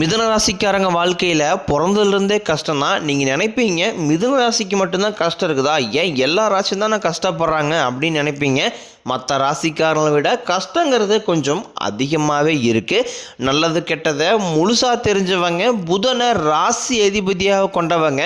மிதுன ராசிக்காரங்க வாழ்க்கையில் பிறந்ததுலேருந்தே கஷ்டம் தான் நீங்கள் நினைப்பீங்க மிதுன ராசிக்கு மட்டும்தான் கஷ்டம் இருக்குதா? ஏன் எல்லா ராசியும் தான் கஷ்டப்படுறாங்க அப்படின்னு நினைப்பீங்க. மற்ற ராசிக்காரங்களை விட கஷ்டங்கிறது கொஞ்சம் அதிகமாகவே இருக்குது நல்லது கெட்டதை முழுசாக தெரிஞ்சவங்க புதனை ராசி அதிபதியாக கொண்டவங்க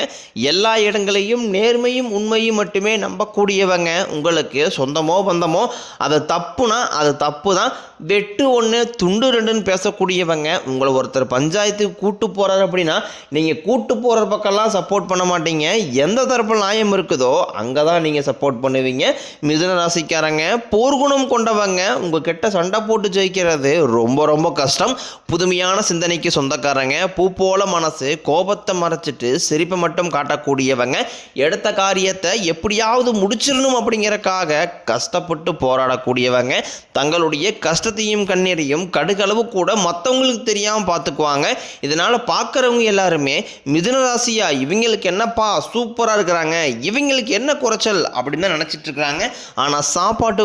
எல்லா இடங்களையும் நேர்மையும் உண்மையும் மட்டுமே நம்பக்கூடியவங்க உங்களுக்கு சொந்தமோ பந்தமோ அது தப்புனா அது தப்பு தான் வெட்டு ஒன்று துண்டு ரெண்டுன்னு பேசக்கூடியவங்க உங்களை ஒருத்தர் பஞ்சாயத்துக்கு கூட்டு போகிறாரு அப்படின்னா நீங்கள் கூட்டு போகிற பக்கம்லாம் சப்போர்ட் பண்ண மாட்டீங்க. எந்த தரப்பு நியாயம் இருக்குதோ அங்கே தான் நீங்கள் சப்போர்ட் பண்ணுவீங்க. மிதுன ராசிக்காரங்க போர்க்குணம் கொண்டவங்க உங்ககிட்ட சண்டை போட்டு ஜெயிக்கிறது ரொம்ப ரொம்ப கஷ்டம். புதுமையான சிந்தனைக்கு சொந்தக்காரங்க பூ போல மனசு கோபத்தை மறைச்சிட்டு சிரிப்பை மட்டும் காட்டக்கூடியவங்க. எடுத்த காரியத்தை எப்படியாவது முடிச்சிடணும் அப்படிங்கிறக்காக கஷ்டப்பட்டு போராடக்கூடியவங்க. தங்களுடைய கஷ்டத்தையும் கண்ணீரையும் கடுகளவு கூட மற்றவங்களுக்கு தெரியாமல் பார்த்துக்குவாங்க இதனால் பார்க்குறவங்க எல்லாருமே மிதுன ராசியா இவங்களுக்கு என்னப்பா சூப்பராக இருக்கிறாங்க இவங்களுக்கு என்ன குறைச்சல் அப்படின்னு தான் நினச்சிட்டு இருக்கிறாங்க. ஆனால் சாப்பாட்டு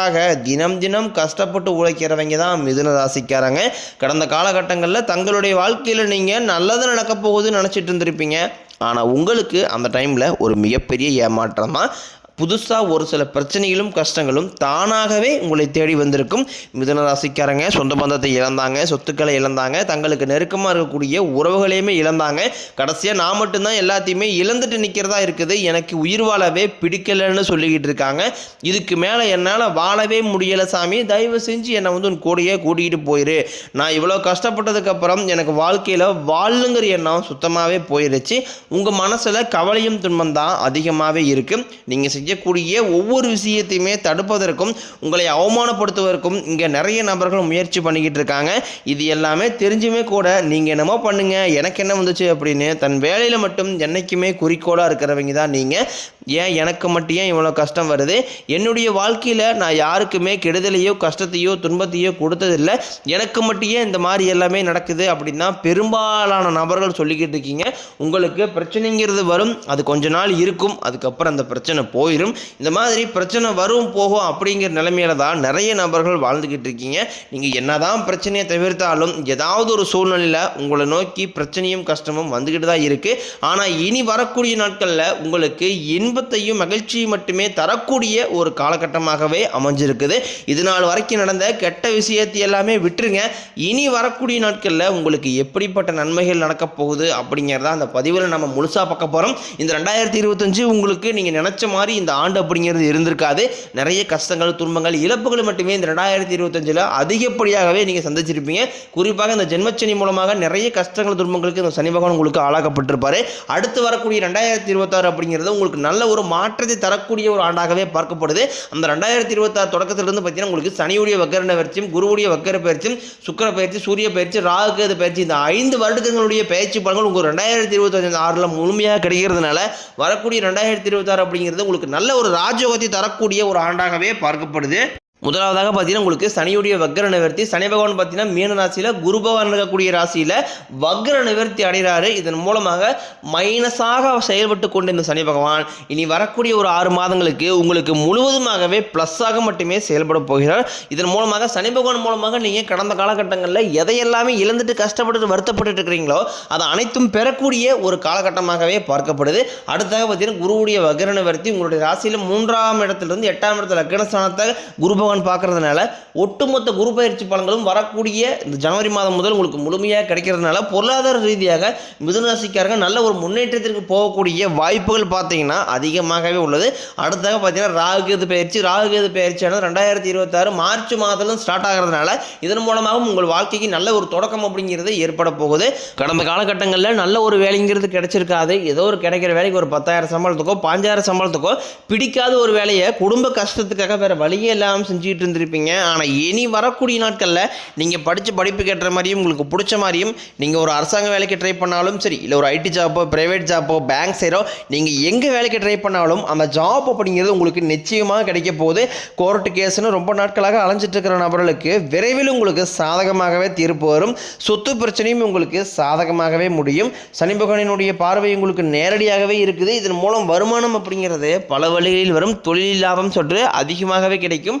எதிராக தினம் தினம் கஷ்டப்பட்டு உழைக்கிறவங்க தான் மிதுன ராசிக்காரங்க. கடந்த காலகட்டங்களில் தங்களுடைய வாழ்க்கையில் நீங்கள் நல்லது நடக்க போகுதுன்னு நினச்சிட்டு இருந்திருப்பீங்க. ஆனால் உங்களுக்கு அந்த டைமில் ஒரு மிகப்பெரிய ஏமாற்றம் தான் புதுசாக ஒரு சில பிரச்சனைகளும் கஷ்டங்களும் தானாகவே உங்களை தேடி வந்திருக்கும் மிதனராசிக்காரங்க. சொந்த பந்தத்தை இழந்தாங்க சொத்துக்களை இழந்தாங்க தங்களுக்கு நெருக்கமாக இருக்கக்கூடிய உறவுகளையுமே இழந்தாங்க. கடைசியாக நான் மட்டும்தான் எல்லாத்தையுமே இழந்துட்டு நிற்கிறதா இருக்குது. எனக்கு உயிர் வாழவே பிடிக்கலைன்னு சொல்லிக்கிட்டு இருக்காங்க. இதுக்கு மேலே என்னால் வாழவே முடியலை சாமி. தயவு செஞ்சு என்னை வந்து உன் கூடயே கூட்டிகிட்டு போயிரு. நான் இவ்வளோ கஷ்டப்பட்டதுக்கப்புறம் எனக்கு வாழ்க்கையில் வாழுங்கிற எண்ணம் சுத்தமாகவே போயிருச்சு. உங்கள் மனசில் கவலையும் துன்பம் தான் அதிகமாகவே இருக்குது நீங்கள் செய்யக்கூடிய ஒவ்வொரு விஷயத்தையுமே தடுப்பதற்கும் உங்களை அவமானப்படுத்துவதற்கும் இங்கே நிறைய நபர்கள் முயற்சி பண்ணிக்கிட்டு இருக்காங்க. இது எல்லாமே தெரிஞ்சுமே கூட நீங்கள் என்னமோ பண்ணுங்கள் எனக்கு என்ன வந்துச்சு அப்படின்னு தன் வேலையில் மட்டும் என்றைக்குமே குறிக்கோளாக இருக்கிறவங்க தான் நீங்கள் ஏன் எனக்கு மட்டும் ஏன் இவ்வளோ கஷ்டம் வருது? என்னுடைய வாழ்க்கையில் நான் யாருக்குமே கெடுதலையோ கஷ்டத்தையோ துன்பத்தையோ கொடுத்ததில்லை. எனக்கு மட்டும் ஏன் இந்த மாதிரி எல்லாமே நடக்குது அப்படின்னா பெரும்பாலான நபர்கள் சொல்லிக்கிட்டு இருக்கீங்க. உங்களுக்கு பிரச்சனைங்கிறது வரும் அது கொஞ்ச நாள் இருக்கும் அதுக்கப்புறம் அந்த பிரச்சனை போயிடும் இந்த மாதிரி பிரச்சனை வரும் போகும் அப்படிங்கிற நிலைமையில தான் நிறைய நபர்கள் வாழ்ந்துக்கிட்டு இருக்கீங்க. நீங்கள் என்னதான் பிரச்சனையை தவிர்த்தாலும் ஏதாவது ஒரு சூழ்நிலையில் உங்களை நோக்கி பிரச்சனையும் கஷ்டமும் வந்துக்கிட்டு தான் இருக்குது ஆனால் இனி வரக்கூடிய நாட்களில் உங்களுக்கு இன்பத்தையும் மகிழ்ச்சியும் மட்டுமே தரக்கூடிய ஒரு காலகட்டமாகவே அமைஞ்சிருக்குது. இது நாள் வரைக்கும் நடந்த கெட்ட விஷயத்தை எல்லாமே விட்டுருங்க. இனி வரக்கூடிய நாட்களில் உங்களுக்கு எப்படிப்பட்ட நன்மைகள் நடக்க போகுது அப்படிங்கிறத அந்த பதிவில் நம்ம முழுசாக பார்க்க போகிறோம் இந்த ரெண்டாயிரத்தி இருபத்தஞ்சு உங்களுக்கு நீங்கள் நினச்ச மாதிரி இந்த ஆண்டு அப்படிங்கிறது இருந்திருக்காது. நிறைய கஷ்டங்கள் துன்பங்கள் இழப்புகள் மட்டுமே இந்த ரெண்டாயிரத்தி இருபத்தஞ்சில் அதிகப்படியாகவே நீங்கள் சந்திச்சிருப்பீங்க. குறிப்பாக இந்த ஜென்மச்சனி மூலமாக நிறைய கஷ்டங்கள் துன்பங்களுக்கு இந்த சனி பகவான் உங்களுக்கு ஆளாக்கப்பட்டிருப்பார். அடுத்து வரக்கூடிய ரெண்டாயிரத்தி இருபத்தாறு அப்படிங்கிறது உங்களுக்கு நல்ல ஒரு மாற்றத்தை தரக்கூடிய ஒரு ஆண்டாகவே பார்க்கப்படுது. அந்த ரெண்டாயிரத்தி இருபத்தாறு தொடக்கத்திலிருந்து பார்த்தீங்கன்னா உங்களுக்கு சனியுடைய வக்கர பயிற்சியும் குருவுடைய வக்கர பயிற்சியும் சுக்கிர பயிற்சி சூரிய பயிற்சி ராகுகேது பயிற்சி இந்த ஐந்து வருடங்களுடைய பயிற்சி பலன்கள் உங்களுக்கு ரெண்டாயிரத்தி இருபத்தஞ்சு ஆறில் முழுமையாக கிடைக்கிறதுனால வரக்கூடிய ரெண்டாயிரத்தி இருபத்தாறு அப்படிங்கிறது உங்களுக்கு நல்ல ஒரு ராஜயோகத்தை தரக்கூடிய ஒரு ஆண்டாகவே பார்க்கப்படுது. முதலாவதாக பார்த்தீங்கன்னா உங்களுக்கு சனியுடைய வக்கர நிவர்த்தி சனி பகவான் பார்த்தீங்கன்னா மீன ராசியில் குரு பகவான் இருக்கக்கூடிய ராசியில் வக்ர நிவர்த்தி அடைகிறாரு. இதன் மூலமாக மைனஸாக செயல்பட்டு கொண்ட இந்த சனி பகவான் இனி வரக்கூடிய ஒரு ஆறு மாதங்களுக்கு உங்களுக்கு முழுவதுமாகவே ப்ளஸ்ஸாக மட்டுமே செயல்பட போகிறார். இதன் மூலமாக சனி பகவான் மூலமாக நீங்கள் கடந்த காலகட்டங்களில் எதையெல்லாமே இழந்துட்டு கஷ்டப்பட்டு வருத்தப்பட்டு இருக்கிறீங்களோ அதை அனைத்தும் பெறக்கூடிய ஒரு காலகட்டமாகவே பார்க்கப்படுது. அடுத்தாக பார்த்தீங்கன்னா குருவுடைய வக்ர நிவர்த்தி உங்களுடைய ராசியில் மூன்றாம் இடத்திலிருந்து எட்டாம் இடத்துல லக்னஸ்தானத்தை குரு பகவான் பார்க்குறதுனால ஒட்டுமொத்த குரு பயிற்சி பலன்களும் வரக்கூடிய இந்த ஜனவரி மாதம் முதல் உங்களுக்கு முழுமையாக கிடைக்கிறதுனால பொருளாதார ரீதியாக மிதுனராசிக்காரங்க நல்ல ஒரு முன்னேற்றத்திற்கு போகக்கூடிய வாய்ப்புகள் பார்த்தீங்கன்னா அதிகமாகவே உள்ளது. அடுத்தாக பார்த்தீங்கன்னா ராகுகேது பயிற்சி. ராகுகேது பயிற்சியானது ரெண்டாயிரத்தி இருபத்தாறு மார்ச் மாதத்திலும் ஸ்டார்ட் ஆகிறதுனால இதன் மூலமாகவும் உங்கள் வாழ்க்கைக்கு நல்ல ஒரு தொடக்கம் அப்படிங்கிறது ஏற்பட போகுது. கடந்த காலகட்டங்களில் நல்ல ஒரு வேலைங்கிறது கிடைச்சிருக்காது. ஏதோ ஒரு கிடைக்கிற வேலைக்கு ஒரு பத்தாயிரம் சம்பளத்துக்கோ பாஞ்சாயிரம் சம்பளத்துக்கோ பிடிக்காத ஒரு வேலையை குடும்ப கஷ்டத்துக்காக வேற வழியே இல்லாமல் செஞ்சுட்டு இருந்திருப்பீங்க ஆனால் இனி வரக்கூடிய நாட்களில் நீங்கள் படித்த படிப்புக்கு ஏற்ற மாதிரியும் உங்களுக்கு பிடிச்ச மாதிரியும் நீங்கள் ஒரு அரசாங்க வேலைக்கு ட்ரை பண்ணாலும் சரி இல்லை ஒரு ஐடி ஜாப்போ ப்ரைவேட் ஜாப்போ பேங்க் சைடோ நீங்கள் எங்கே வேலைக்கு ட்ரை பண்ணாலும் அந்த ஜாப் அப்படிங்கிறது உங்களுக்கு நிச்சயமாக கிடைக்க போகுது. கோர்ட்டு கேஸ்னு ரொம்ப நாட்களாக அலைஞ்சிட்ருக்கிற நபர்களுக்கு விரைவில் உங்களுக்கு சாதகமாகவே தீர்ப்பு வரும். சொத்து பிரச்சனையும் உங்களுக்கு சாதகமாகவே முடியும். சனி பகவானினுடைய பார்வை உங்களுக்கு நேரடியாகவே இருக்குது. இதன் மூலம் வருமானம் அப்படிங்கிறது பல வழிகளில் வரும். தொழில் லாபம் சொற்று அதிகமாகவே கிடைக்கும்.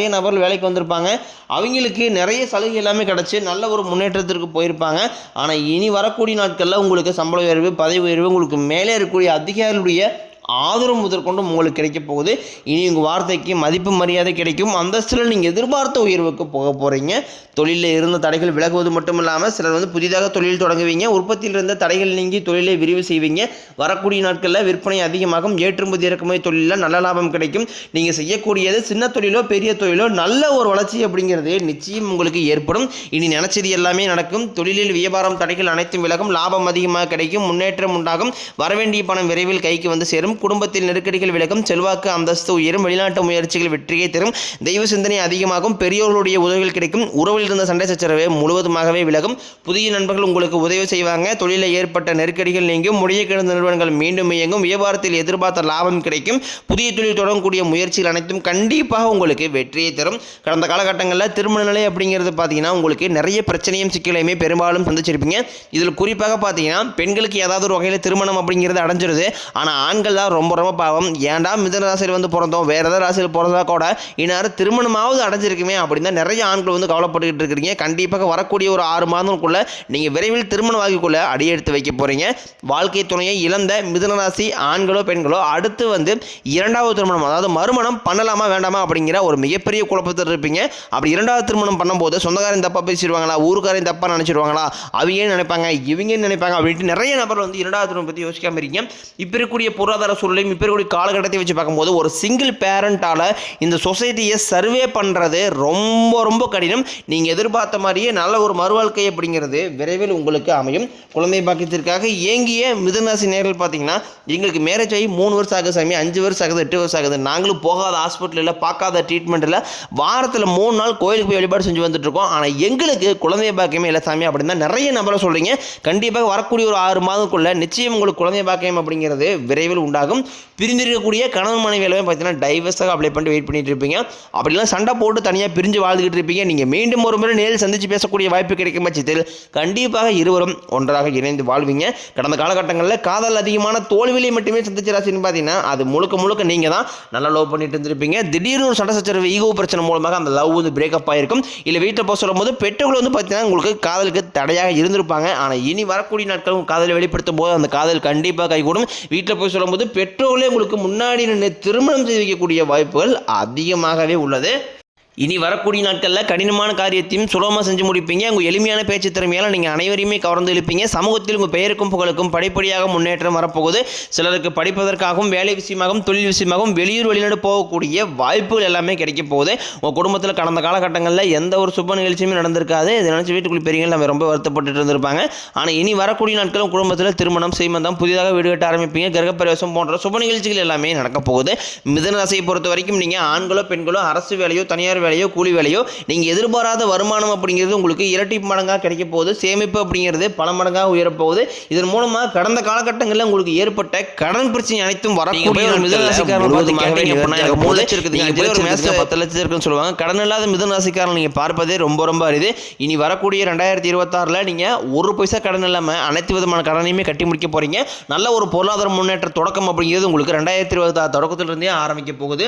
நபர்கள் வேலைக்கு வந்திருப்பாங்க. அவங்களுக்கு நிறைய சலுகை எல்லாமே கிடச்சி நல்ல ஒரு முன்னேற்றத்திற்கு போயிருப்பாங்க. ஆனால் இனி வரக்கூடிய நாட்களில் உங்களுக்கு சம்பள உயர்வு பதவி உயர்வு உங்களுக்கு மேலே இருக்கக்கூடிய அதிகாரிகளுடைய ஆதரவு முதற்கொண்டும் உங்களுக்கு கிடைக்க போகுது. இனி உங்கள் வார்த்தைக்கு மதிப்பு மரியாதை கிடைக்கும். அந்தஸ்தில் நீங்கள் எதிர்பார்த்த உயர்வுக்கு போக போகிறீங்க தொழிலில் இருந்த தடைகள் விலகுவது மட்டும் இல்லாமல் சிலர் வந்து புதிதாக தொழில் தொடங்குவீங்க. உற்பத்தியில் இருந்த தடைகள் நீங்கி தொழிலை விரிவு செய்வீங்க. வரக்கூடிய நாட்களில் விற்பனை அதிகமாகும். ஏற்றுமதி இறக்குமதி தொழிலில் நல்ல லாபம் கிடைக்கும். நீங்கள் செய்யக்கூடியது சின்ன தொழிலோ பெரிய தொழிலோ நல்ல ஒரு வளர்ச்சி அப்படிங்கிறது நிச்சயம் உங்களுக்கு ஏற்படும். இனி நினச்சது எல்லாமே நடக்கும். தொழிலில் வியாபாரம் தடைகள் அனைத்தும் விலகும். லாபம் அதிகமாக கிடைக்கும். முன்னேற்றம் உண்டாகும். வரவேண்டிய பணம் விரைவில் கைக்கு வந்து சேரும். குடும்பத்தில் நெருக்கடிகள் விலகும் செல்வாக்கு அந்தஸ்து உயரும் வெளிநாட்டு முயற்சிகள் வெற்றியை தரும் தெய்வ சிந்தனை அதிகமாகும் பெரியோர்களுடைய உதவிகள் கிடைக்கும் உறவில் இருந்த சண்டை சச்சரவு முழுவதுமாகவே விலகும். புதிய நண்பர்கள் உங்களுக்கு உதவி செய்வாங்க. தொழிலில் ஏற்பட்ட நெருக்கடிகள் நீங்கும் முடிய கிடந்த நிறுவனங்கள் மீண்டும் இயங்கும் வியாபாரத்தில் எதிர்பார்த்த லாபம் கிடைக்கும். புதிய தொழில் தொடங்கக்கூடிய முயற்சிகள் அனைத்தும் கண்டிப்பாக உங்களுக்கு வெற்றியை தரும். கடந்த காலகட்டங்களில் திருமண நிலை அப்படிங்கிறது பார்த்தீங்கன்னா உங்களுக்கு நிறைய பிரச்சனையும் சிக்கலையுமே பெரும்பாலும் சந்திச்சிருப்பீங்க. இதில் குறிப்பாக பார்த்தீங்கன்னா பெண்களுக்கு ஏதாவது ஒரு வகையில் திருமணம் அப்படிங்கிறது அடைஞ்சிருது. ஆனால் ஆண்கள் தான் ரொம்ப ரொம்ப பாவம். ஏன்டா மிதன ராசியில் வந்து பிறந்தோம்? வேறு ஏதாவது ராசியில் பிறந்தா கூட இந்நேரம் திருமணமாவது அடைஞ்சிருக்குமே அப்படின்னு தான் நிறைய ஆண்கள் வந்து கவலைப்பட்டுக்கிட்டு இருக்கிறீங்க. கண்டிப்பாக வரக்கூடிய ஒரு ஆறு மாதத்துக்குள்ளே நீங்கள் விரைவில் திருமண வாழ்க்கைக்குள்ள அடியெடுத்து வைக்க போகிறீங்க வாழ்க்கை துணையை இழந்த மிதன ராசி ஆண்களோ பெண்களோ அடுத்து வந்து இரண்டாவது திருமணம் அதாவது மறுமணம் பண்ணலாமா வேண்டாமா அப்படிங்கிற ஒரு மிகப்பெரிய குழப்பத்தில் இருப்பீங்க. அப்படி இரண்டாவது திருமணம் பண்ணும்போது சொந்தக்காரன் தப்பாக பேசிடுவாங்களா? ஊருக்காரன் தப்பாக நினச்சிடுவாங்களா? அவங்க நினைப்பாங்க இவங்க நினைப்பாங்க அப்படின்ட்டு நிறைய நபர் வந்து இரண்டாவது திருமணம் பற்றி யோசிக்காம இருக்கீங்க. இப்போ இருக்கக்கூடிய பொருளாதார சூழலையும் இப்போ இருக்கக்கூடிய காலகட்டத்தை வச்சு பார்க்கும்போது ஒரு சிங்கிள் பேரண்டால் இந்த சொசைட்டியை சர்வே பண்ணுறது ரொம்ப ரொம்ப கடினம். நீங்கள் எதிர்பார்த்த மாதிரியே நல்ல ஒரு மறுவாழ்க்கை அப்படிங்கிறது விரைவில் உங்களுக்கு அமையும். குழந்தை பாக்கியத்திற்காக ஏங்கிய மிதுனராசி நேரில் பார்த்தீங்கன்னா எங்களுக்கு மேரேஜ் ஆகி மூணு வருஷம் ஆகுது சாமி அஞ்சு வருஷம் ஆகுது எட்டு வருஷம் ஆகுது. நாங்களும் போகாத ஹாஸ்பிட்டலில் பார்க்காத ட்ரீட்மெண்ட்டில் வாரத்தில் மூணு நாள் கோயிலுக்கு போய் வழிபாடு செஞ்சு வந்துட்டுருக்கோம் ஆனால் எங்களுக்கு குழந்தை பாக்கியமே இல்லை சாமி அப்படின்னு தான் நிறைய நபரை சொல்கிறீங்க கண்டிப்பாக வரக்கூடிய ஒரு ஆறு மாதத்துக்குள்ளே நிச்சயம் உங்களுக்கு குழந்தை பாக்கியம் அப்படிங்கிறது விரைவில் உண்டாகும் பிரிந்திருக்கக்கூடிய கணவன் மனைவி எல்லாமே பார்த்தீங்கன்னா டைவர்ஸாக அப்ளை பண்ணிட்டு வெயிட் பண்ணிட்டு இருப்பீங்க. அப்படிலாம் சண்டை போட்டு தனியாக பிரிஞ்சு வாழ்ந்துகிட்டு இருப்பீங்க. நீங்கள் மீண்டும் ஒரு முறை நேரில் சந்தித்து பேசக்கூடிய வாய்ப்பு கிடைக்கும் பட்சத்தில் கண்டிப்பாக இருவரும் ஒன்றாக இணைந்து வாழ்வீங்க. கடந்த காலகட்டங்களில் காதல் அதிகமான தோல்வியை மட்டுமே சந்திச்ச ராசின்னு பார்த்தீங்கன்னா அது முழுக்க முழுக்க நீங்கள் தான் நல்லா லவ் பண்ணிட்டு இருந்திருப்பீங்க. திடீர்னு ஒரு சண்டை சச்சரவு ஈகோ பிரச்சனை மூலமாக அந்த லவ் வந்து பிரேக்கப் ஆகிருக்கும் இல்லை வீட்டில் போக சொல்லும்போது பெற்றோர்கள் வந்து பார்த்தீங்கன்னா உங்களுக்கு காதலுக்கு தடையாக இருந்திருப்பாங்க. ஆனால் இனி வரக்கூடிய நாட்கள் காதலை வெளிப்படுத்தும் போது அந்த காதல் கண்டிப்பாக கைகூடும். வீட்டில் போய் சொல்லும்போது பெற்றோர்களே உங்களுக்கு முன்னாடி நின்று திருமணம் செய்து வைக்கக்கூடிய வாய்ப்புகள் அதிகமாகவே உள்ளது. இனி வரக்கூடிய நாட்களில் கடினமான காரியத்தையும் சுலபமாக செஞ்சு முடிப்பீங்க. உங்கள் எளிமையான பேச்சு திறமையால் நீங்கள் அனைவரையுமே கவர்ந்து இழுப்பீங்க. சமூகத்தில் உங்கள் பெயருக்கும் புகழுக்கும் படிப்படியாக முன்னேற்றம் வரப்போகுது. சிலருக்கு படிப்பதற்காகவும் வேலை விஷயமாகவும் தொழில் விஷயமாகவும் வெளியூர் வெளிநாடு போகக்கூடிய வாய்ப்புகள் எல்லாமே கிடைக்க போகுது. உங்கள் குடும்பத்தில் கடந்த காலகட்டங்களில் எந்த ஒரு சுப நிகழ்ச்சியுமே நடந்திருக்காது. இதை நினச்சி வீட்டுக்குள்ளே பெரியவங்க நம்ம ரொம்ப வருத்தப்பட்டு இருந்திருப்பாங்க. ஆனால் இனி வரக்கூடிய நாட்களும் குடும்பத்தில் திருமணம் செய்மந்தம் புதிதாக வீடு கட்ட ஆரம்பிப்பீங்க. கிரகப்பிரவேசம் போன்ற சுப நிகழ்ச்சிகள் எல்லாமே நடக்க போகுது. மிதன ராசியை பொறுத்த வரைக்கும் நீங்கள் ஆண்களோ பெண்களோ அரசு வேலையோ தனியார் வேலையோ கூலி வேலையோ நீங்கள் எதிர்பாராத வருமானம் அப்படிங்கிறது உங்களுக்கு இரட்டி மடங்காக கிடைக்க போகுது. சேமிப்பு அப்படிங்கிறது பல மடங்காக உயரப்போகுது இதன் மூலமாக கடந்த காலகட்டங்களில் உங்களுக்கு ஏற்பட்ட கடன் பிரச்சனை அனைத்தும் வரக்கூடிய ஒரு மிதுன இருக்குன்னு சொல்லுவாங்க. கடன் இல்லாத மிதுன ராசிக்காரன் நீங்கள் பார்ப்பதே ரொம்ப ரொம்ப அரிது. இனி வரக்கூடிய ரெண்டாயிரத்தி இருபத்தாறில் நீங்கள் ஒரு பைசா கடன் இல்லாமல் அனைத்து விதமான கடனையுமே கட்டி முடிக்க போகிறீங்க நல்ல ஒரு பொருளாதார முன்னேற்ற தொடக்கம் அப்படிங்கிறது உங்களுக்கு ரெண்டாயிரத்தி இருபத்தாறு தொடக்கத்திலிருந்தே ஆரம்பிக்க போகுது.